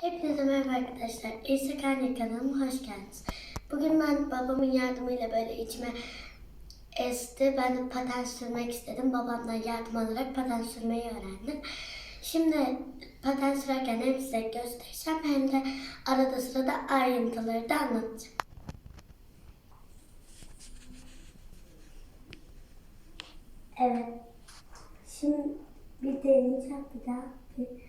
Hepinize merhaba arkadaşlar. İsa Kaynak kanalıma hoş geldiniz. Bugün ben babamın yardımıyla böyle içime esti. Ben de paten sürmek istedim. Babamdan yardım alarak paten sürmeyi öğrendim. Şimdi paten sürerken hem size göstereceğim hem de arada sırada ayrıntıları da anlatacağım. Evet. Şimdi bir deneyeceğim bir daha. Bir...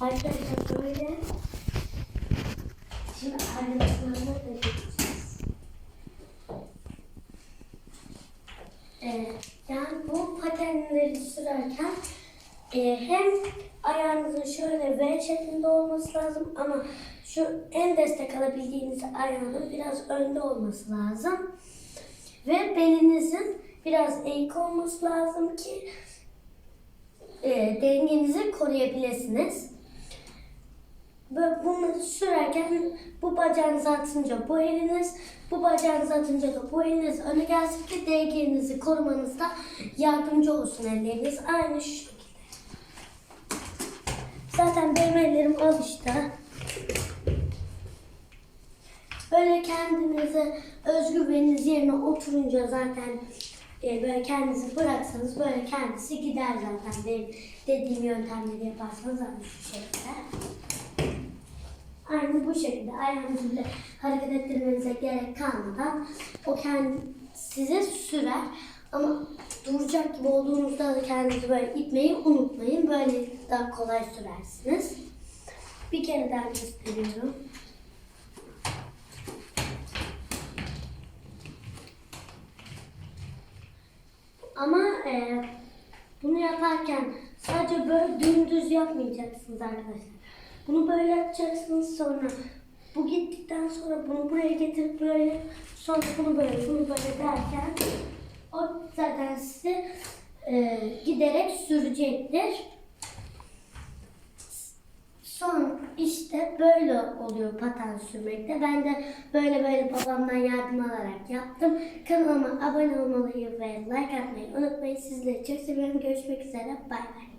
Arkadaşlar böyle. Şimdi ayrıntılarına da geçeceğiz. Ee, yani bu patenleri sürerken e, hem ayağınızın şöyle V şeklinde olması lazım ama şu en destek alabildiğiniz ayağının biraz önde olması lazım. Ve belinizin biraz eğik olması lazım ki e, dengenizi koruyabilirsiniz. Böyle bunları sürerken bu bacağınızı atınca bu eliniz, bu bacağınızı atınca da bu eliniz öne gelsin ki dengenizi korumanızda yardımcı olsun elleriniz. Aynı şu şekilde. Zaten benim ellerim alıştı. Böyle kendinize özgüveniniz yerine oturunca zaten e, böyle kendinizi bıraksanız böyle kendisi gider zaten. Benim dediğim yöntemleri yaparsanız aynı şekilde. Aynı bu şekilde ayağınızı hareket ettirmenize gerek kalmadan o kendi size sürer. Ama duracak gibi olduğunuzda da kendinizi böyle itmeyi unutmayın. Böyle daha kolay sürersiniz. Bir kere daha gösteriyorum. Ama e, bunu yaparken sadece böyle dümdüz yapmayacaksınız arkadaşlar. Bunu böyle yapacaksınız sonra bu gittikten sonra bunu buraya getirip böyle sonra bunu böyle bunu böyle derken o zaten sizi e, giderek sürecektir. Son işte böyle oluyor paten sürmekte. Ben de böyle böyle babamdan yardım alarak yaptım. Kanalıma abone olmayı ve like atmayı unutmayın. Sizleri çok seviyorum. Görüşmek üzere. Bay bay.